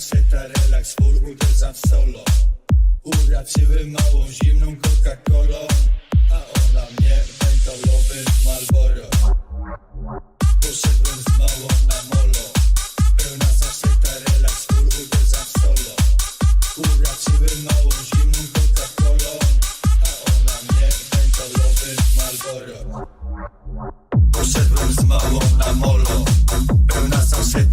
saseta, relaks, full, uderzam w solo. Uraczyłem małą, zimną Coca-Colą A ona mnie mentolowym Marlboro. Poszedłem z małą na molo. Pełna saseta, relaks, full, uderzam w solo. Uraczyłem małą, zimną Coca-Colą A ona mnie mentolowym Marlboro. Poszedłem z małą na molo. Pełna saseta,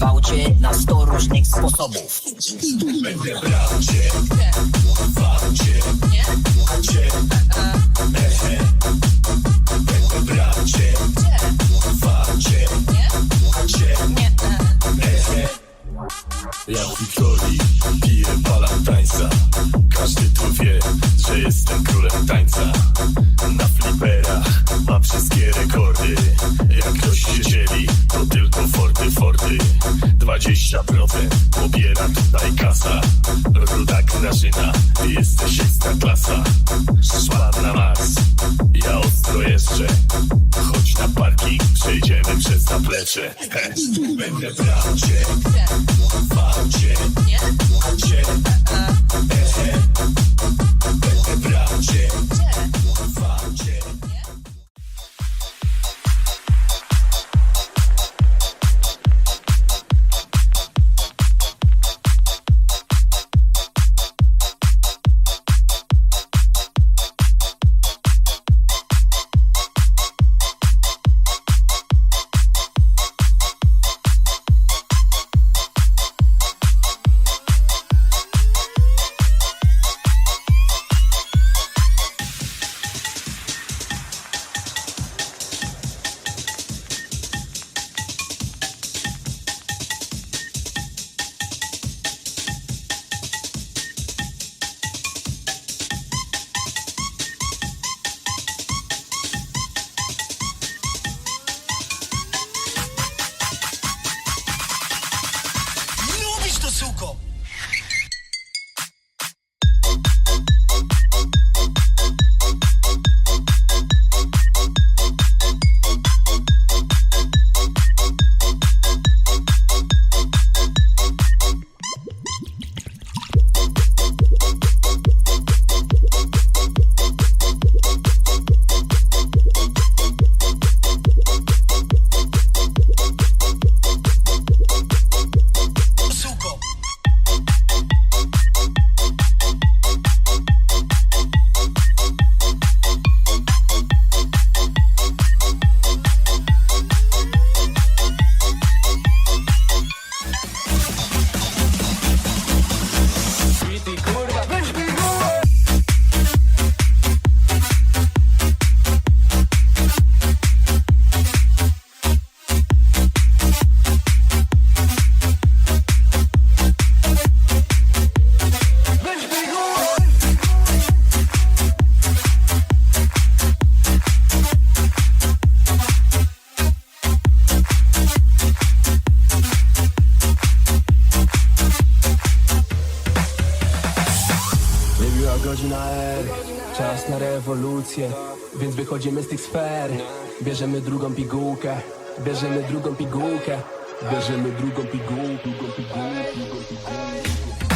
Wezmę cię na sto różnych sposobów. Będę brał cię, wał cię, cię, ehe Będę brał cię, wał cię, cię, Ja w Wiktorii piję balantańca Każdy tu wie, że jestem królem tańca. Na fliperach mam wszystkie rekordy. Jak ktoś się dzieli, 20% pobiera tutaj kasa. Ruda Grażyna, jesteś ekstra klasa. Szłam na Mars, ja ostro jeszcze. Chodź na parking, przejdziemy przez zaplecze. Będę brał cię, wał cię, cię, Będę brał cię, wał cię Godzina R, czas na rewolucję Więc wychodzimy z tych sfer. Bierzemy drugą pigułkę Bierzemy drugą pigułkę Bierzemy drugą pigułkę Drugą pigułkę, drugą pigułkę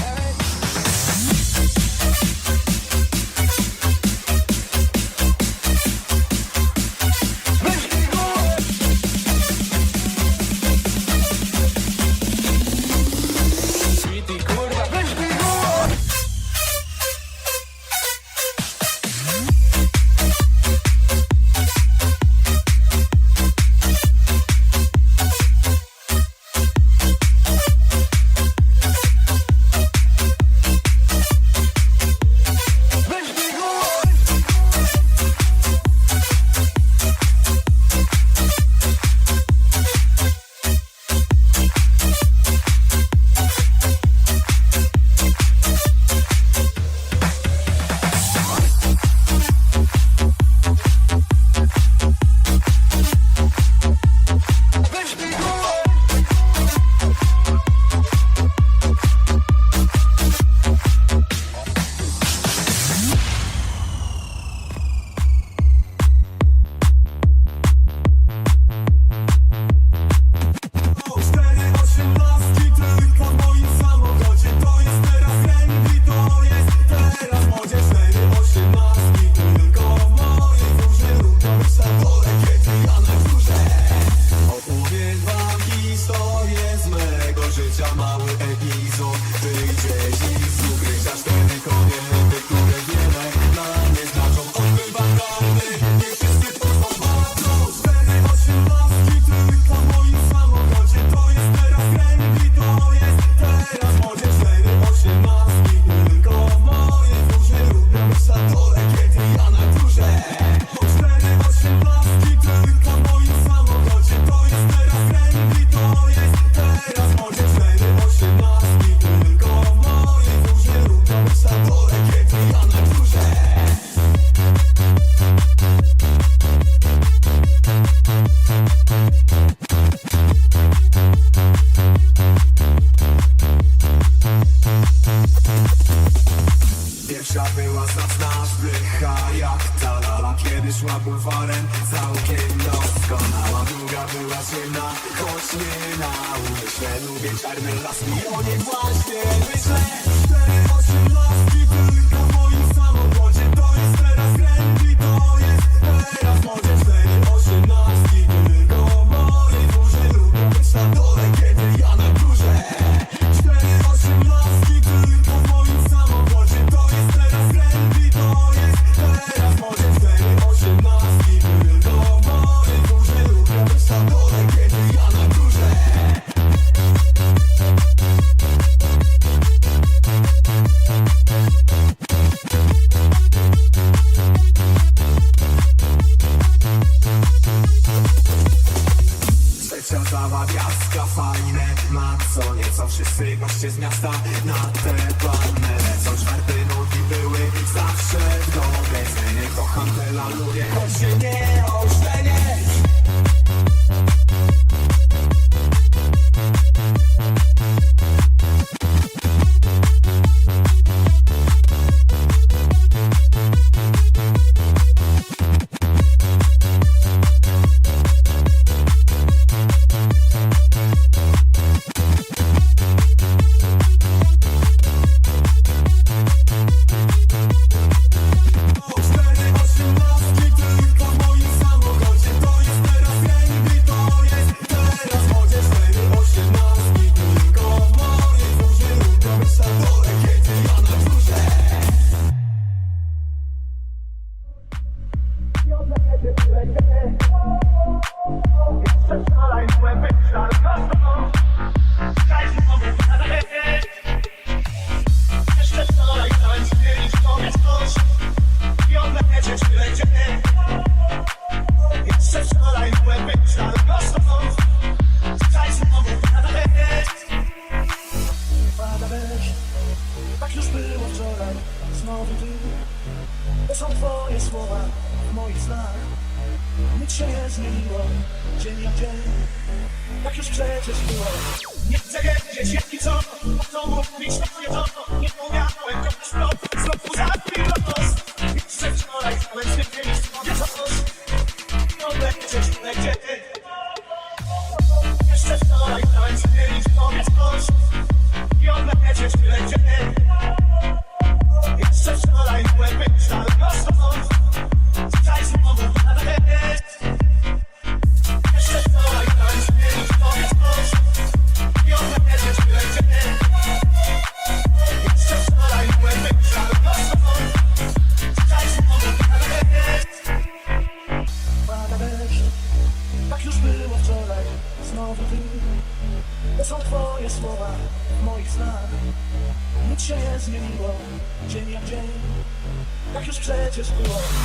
Kobieta była zacna, szpycha jak ta lala Kiedy szła bulwarem, całkiem doskonała. Długa była ciemna, choć nie na umyśle. Lubię czarne laski, o nie właśnie myślę. Cztery osiemnastki tylko w moim samochodzie. To jest teraz trend i to jest 老罗的宣言。just belong.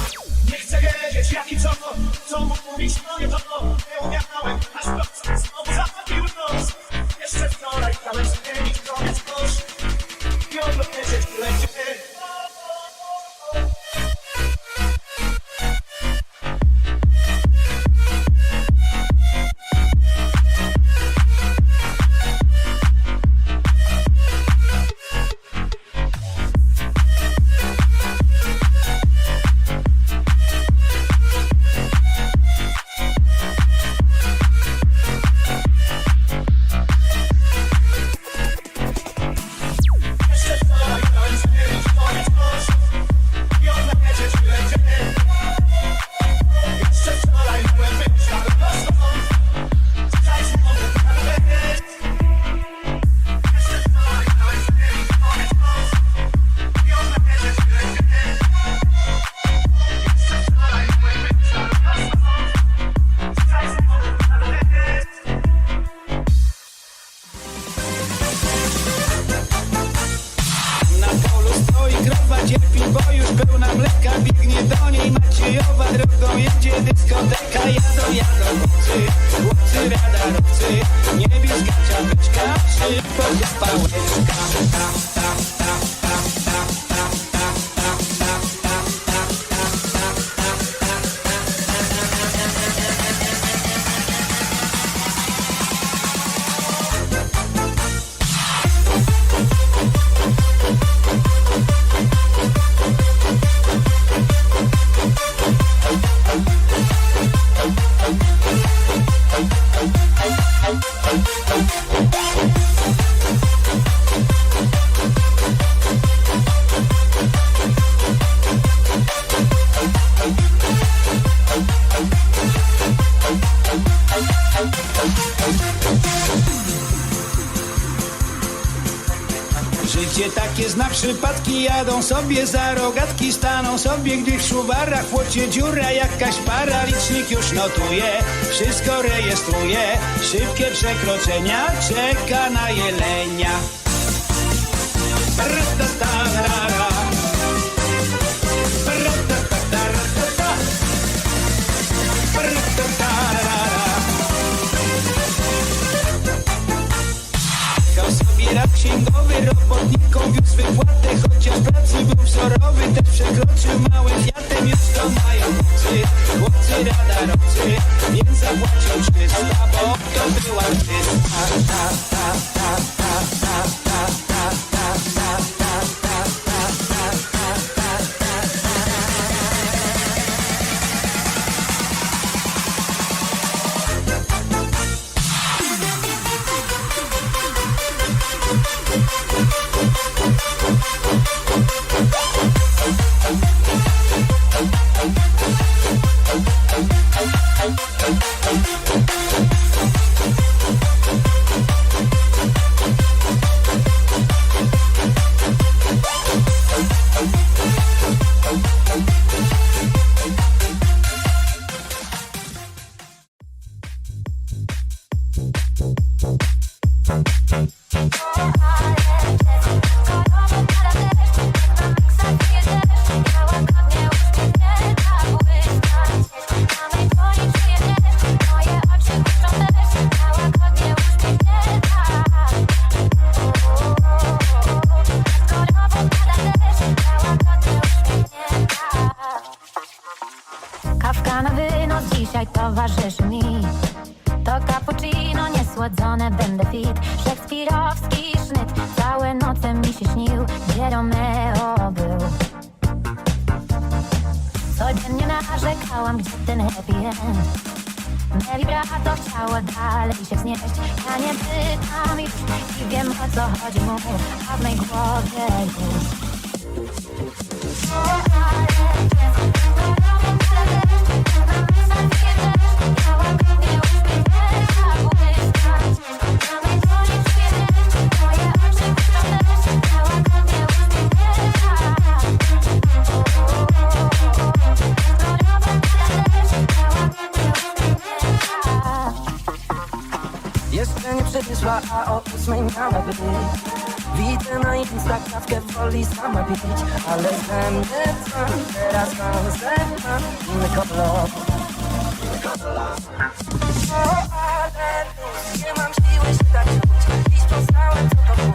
Jadą sobie za rogatki, staną sobie, gdy w szuwarach w łocie dziura jakaś para, licznik już notuje, wszystko rejestruje, szybkie przekroczenia, czeka na jelenia. Księgowy, robotnikom wiózł wypłatę Chociaż pracy był wzorowy, też przekroczył małym fiatem Już to mają chłopcy, chłopcy radarowcy Więc zapłacił 300, bo to była 300 Kawka vibrato chciało dalej się wznieść. Ja nie pytam już i wiem o co chodzi mu. A w mej głowie już Wtedy szła, a o ósmej miała być. Widzę na Insta woli sama pić Ale zębę mam, teraz mam zęb mam Inny kolor Inny O, ale nie mam siły się tak czuć. Dziś poznałem co to było.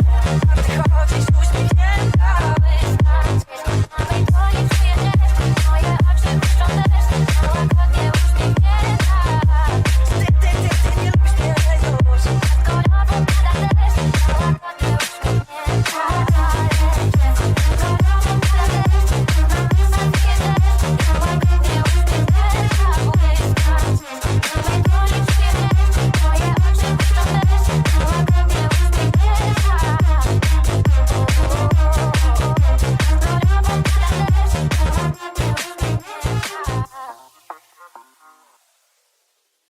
A ty chodzisz uśmiechnięta.